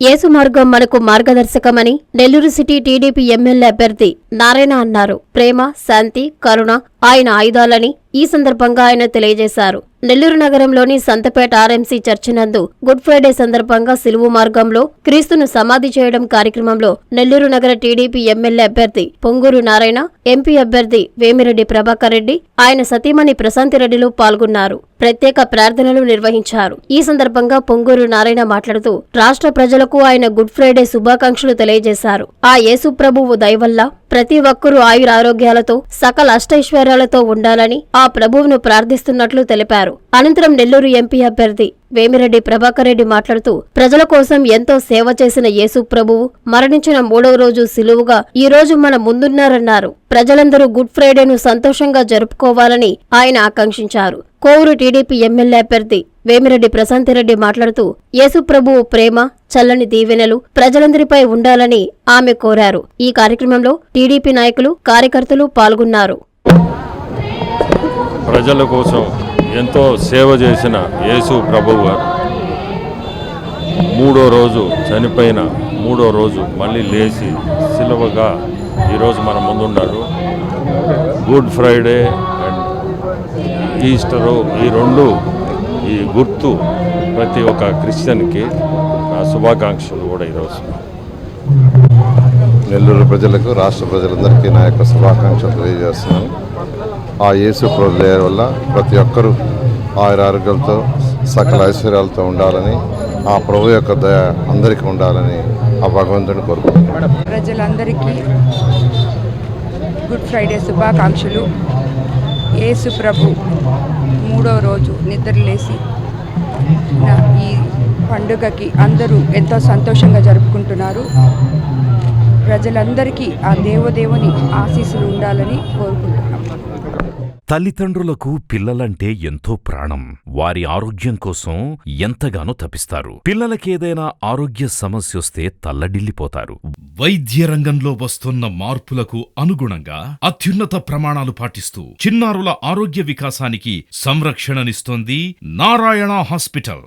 యేసు మార్గం మనకు మార్గదర్శకమని నెల్లూరు సిటీ టీడీపీ ఎమ్మెల్యే అభ్యర్థి నారాయణ అన్నారు. ప్రేమ శాంతి కరుణ ఆయన ఆయుధాలని ఈ సందర్భంగా ఆయన తెలియజేశారు. నెల్లూరు నగరంలోని సంతపేట ఆర్ఎంసీ చర్చినందు గుడ్ ఫ్రైడే సందర్భంగా సిలువు మార్గంలో క్రీస్తును సమాధి చేయడం కార్యక్రమంలో నెల్లూరు నగర టీడీపీ ఎమ్మెల్యే అభ్యర్థి పొంగూరు నారాయణ ఎంపీ అభ్యర్థి వేమిరెడ్డి ప్రభాకర్ రెడ్డి ఆయన సతీమణి ప్రశాంతిరెడ్డిలు పాల్గొన్నారు. ప్రత్యేక ప్రార్థనలు నిర్వహించారు. ఈ సందర్భంగా పొంగూరు నారాయణ మాట్లాడుతూ రాష్ట్ర ప్రజలకు ఆయన గుడ్ ఫ్రైడే శుభాకాంక్షలు తెలియజేశారు. ఆ యేసు ప్రభువు దయవల్ల ప్రతి ఒక్కరూ ఆయురారోగ్యాలతో సకల అష్టైశ్వర్యాలతో ఉండాలని ఆ ప్రభువును ప్రార్థిస్తున్నట్లు తెలిపారు. అనంతరం నెల్లూరు ఎంపీ అభ్యర్థి వేమిరెడ్డి ప్రభాకర్ రెడ్డి మాట్లాడుతూ ప్రజల కోసం ఎంతో సేవ చేసిన యేసు ప్రభువు మరణించిన మూడవ రోజు సిలువుగా ఈ రోజు మన ముందున్నారన్నారు. ప్రజలందరూ గుడ్ ఫ్రైడేను సంతోషంగా జరుపుకోవాలని ఆయన ఆకాంక్షించారు. కోవూరు టీడీపీ ఎమ్మెల్యే అభ్యర్థి వేమిరెడ్డి ప్రశాంతిరెడ్డి మాట్లాడుతూ యేసుప్రభువు ప్రేమ చల్లని దీవెనలు ప్రజలందరిపై ఉండాలని ఆమె కోరారు. ఈ కార్యక్రమంలో టీడీపీ నాయకులు కార్యకర్తలు పాల్గొన్నారు. ప్రజల కోసం ఎంతో సేవ చేసిన యేసు ప్రభువు గారు మూడో రోజు చనిపోయిన మూడో రోజు మళ్ళీ లేచి సిలువగా ఈరోజు మన ముందున్నారు గుడ్ ఫ్రైడే అండ్ ఈస్టరు ఈ రెండు ఈ గుర్తు ప్రతి ఒక్క క్రిస్టియన్కి నా శుభాకాంక్షలు కూడా ఈరోజు. నెల్లూరు ప్రజలకు రాష్ట్ర ప్రజలందరికీ నా యొక్క శుభాకాంక్షలు తెలియజేస్తున్నాను. ఆ యేసు ప్రభు దయ వల్ల ప్రతి ఒక్కరూ ఆయుర ఆరోగ్యాలతో సకల ఐశ్వర్యాలతో ఉండాలని ఆ ప్రభు యొక్క దయ అందరికీ ఉండాలని ఆ భగవంతుని కోరుకుంటున్నాను. ప్రజలందరికీ గుడ్ ఫ్రైడే శుభాకాంక్షలు. యేసు ప్రభు మూడో రోజు నిద్రలేసి ఈ పండుగకి అందరూ ఎంతో సంతోషంగా జరుపుకుంటున్నారు. ప్రజలందరికీ ఆ దేవదేవుని ఆశీస్సులు ఉండాలని కోరుకుంటున్నాం. తల్లిదండ్రులకు పిల్లలంటే ఎంతో ప్రాణం. వారి ఆరోగ్యం కోసం ఎంతగానో తపిస్తారు. పిల్లలకేదైనా ఆరోగ్య సమస్యొస్తే తల్లడిల్లిపోతారు. వైద్య రంగంలో వస్తున్న మార్పులకు అనుగుణంగా అత్యున్నత ప్రమాణాలు పాటిస్తూ చిన్నారుల ఆరోగ్య వికాసానికి సంరక్షణనిస్తోంది నారాయణ హాస్పిటల్.